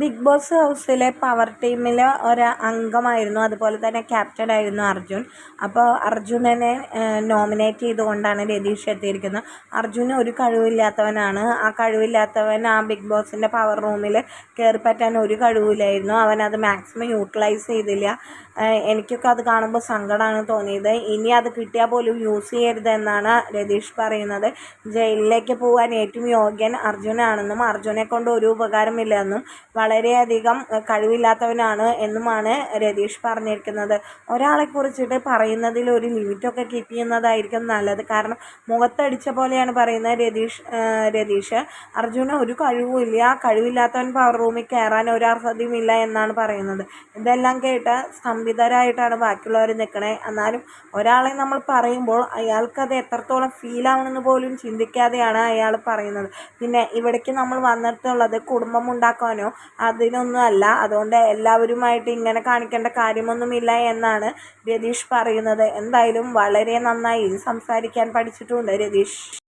Big boss ഹൗസിലെ power ടീമിലെ ഒരു അംഗമായിരുന്നു. അതുപോലെ തന്നെ ക്യാപ്റ്റൻ ആയിരുന്നു അർജുൻ. അപ്പോൾ അർജുനനെ നോമിനേറ്റ് ചെയ്തുകൊണ്ടാണ് രതീഷ് എത്തിയിരിക്കുന്നത്. അർജുന് ഒരു കഴിവില്ലാത്തവനാണ്. ആ കഴിവില്ലാത്തവൻ ആ ബിഗ് ബോസിന്റെ പവർ റൂമിൽ കയറി പറ്റാൻ ഒരു കഴിവില്ലായിരുന്നു. അവൻ അത് മാക്സിമം യൂട്ടിലൈസ് ചെയ്തില്ല. എനിക്കൊക്കെ അത് കാണുമ്പോൾ സങ്കടമാണ് തോന്നിയത്. ഇനി അത് കിട്ടിയാൽ പോലും യൂസ് ചെയ്യരുത് എന്നാണ് രതീഷ് പറയുന്നത്. ജയിലിലേക്ക് പോകാൻ ഏറ്റവും യോഗ്യൻ അർജുനാണെന്നും അർജുനെ കൊണ്ട് ഒരു ഉപകാരമില്ലെന്നും വളരെയധികം കഴിവില്ലാത്തവനാണ് എന്നുമാണ് രതീഷ് പറഞ്ഞിരിക്കുന്നത്. ഒരാളെ കുറിച്ചിട്ട് പറയുന്നതിൽ ഒരു ലിമിറ്റൊക്കെ കീപ്പ് ചെയ്യുന്നതായിരിക്കും നല്ലത്. കാരണം മുഖത്തടിച്ച പോലെയാണ് പറയുന്നത് രതീഷ് രതീഷ്. അർജുന ഒരു കഴിവുമില്ല കഴിവില്ലാത്തവൻ പവർ റൂമിൽ കയറാൻ ഒരു അർഹതയുമില്ല എന്നാണ് പറയുന്നത്. ഇതെല്ലാം കേട്ട് സ്തംഭിതരായിട്ടാണ് ബാക്കിയുള്ളവർ നിൽക്കണേ. എന്നാലും ഒരാളെ നമ്മൾ പറയുമ്പോൾ അയാൾക്കത് എത്രത്തോളം ഫീൽ ആവണമെന്ന് പോലും ചിന്തിക്കാതെയാണ് അയാൾ പറയുന്നത്. പിന്നെ ഇവിടേക്ക് നമ്മൾ വന്നിട്ടുള്ളത് കുടുംബം ഉണ്ടാക്കാനോ അതിനൊന്നും അല്ല. അതുകൊണ്ട് എല്ലാവരുമായിട്ട് ഇങ്ങനെ കാണിക്കേണ്ട കാര്യമൊന്നുമില്ല എന്നാണ് രതീഷ് പറയുന്നത്. എന്തായാലും വളരെ നന്നായി സംസാരിക്കാൻ പഠിച്ചിട്ടുണ്ട് രതീഷ്.